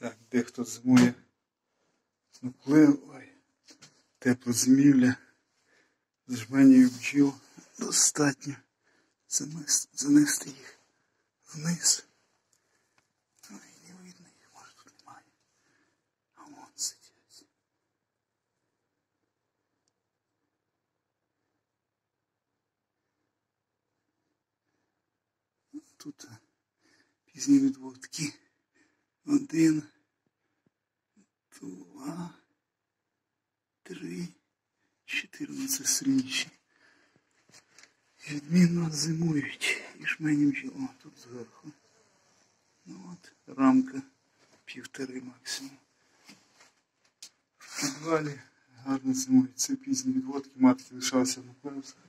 Так, дехто зимує наплив, ой, тепла зимівля, жменів бджіл достатньо занести, занести їх вниз. Ой, не видно їх, може тут немає. А вон сидять. Тут пізні відводки. Один, два, три, чотири. Це сильніші. Відмінно зимують. І жмені бджіл. Тут зверху. Ну от, рамка півтори максимум. В підвалі гарно зимують. Це пізні відводки, матки лишалися на клеусах.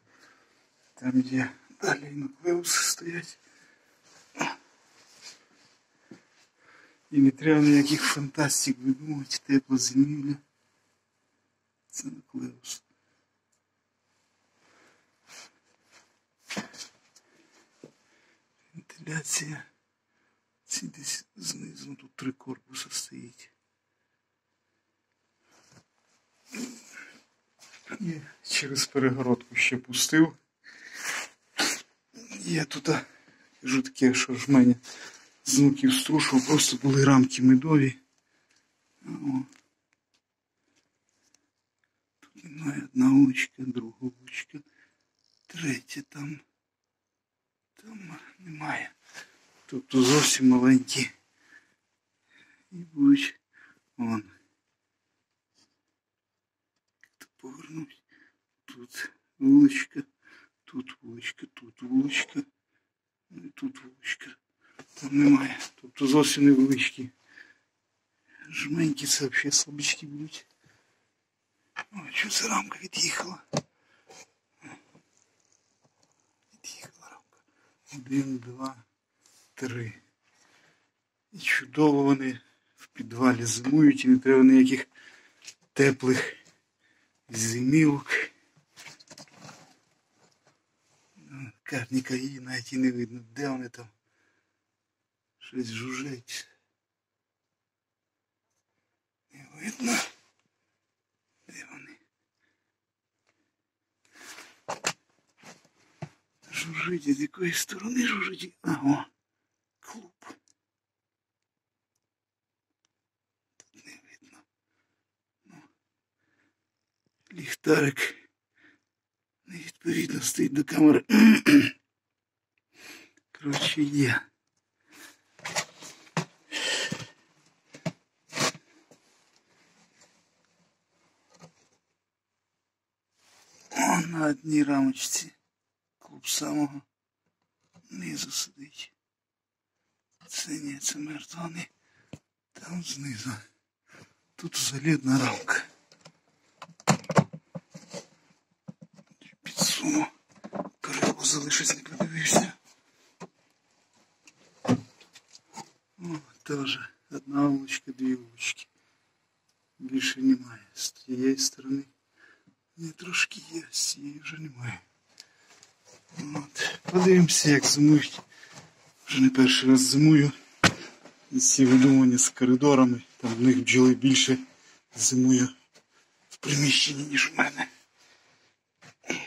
Там є далі на клеуси стоять. І не треба ніяких фантастик видумувати, тепла зимівля. Це не клеус. Вентиляція. Ці десь знизу тут три корпуси стоїть. І через перегородку ще пустив. Я тут кажу таке, що ж мене з внуків просто були рамки медові. О. Тут немає одна вуличка, друга вуличка, третя там. Там немає. Тобто зовсім маленькі. І будуть вон. Як-то повернуть. Тут вуличка, тут вуличка, тут вуличка, ну і тут вуличка. Там немає. Тобто зовсім невеличкі. Жменькі це взагалі слабички будуть. Ой, що це рамка від'їхала? Від'їхала рамка. Один, два, три. І чудово вони в підвалі зимують і не треба ніяких теплих зимівок. Карніка її навіть і не видно, де вони там. Щось жужить. Не видно. Де вони? Жужить, з якої сторони жужить? А, о, клуб. Тут не видно. Ну, ліхтарик невідповідно стоїть до камери. Коротше, є. на одній рамочці. Клуб самого низу сидить. Це ні, це мертвони. Там знизу. Тут взагалі одна рамка. Підсуну. Перелу залишиться, не подивився. О, теж одна вуличка, дві вулички. Більше немає. З тієї сторони. Не трошки є, цієї вже немає. От. Подивимося, як зимують. Вже не перший раз зимую. Ці видумання з коридорами. Там в них бджоли більше зимує в приміщенні, ніж в мене.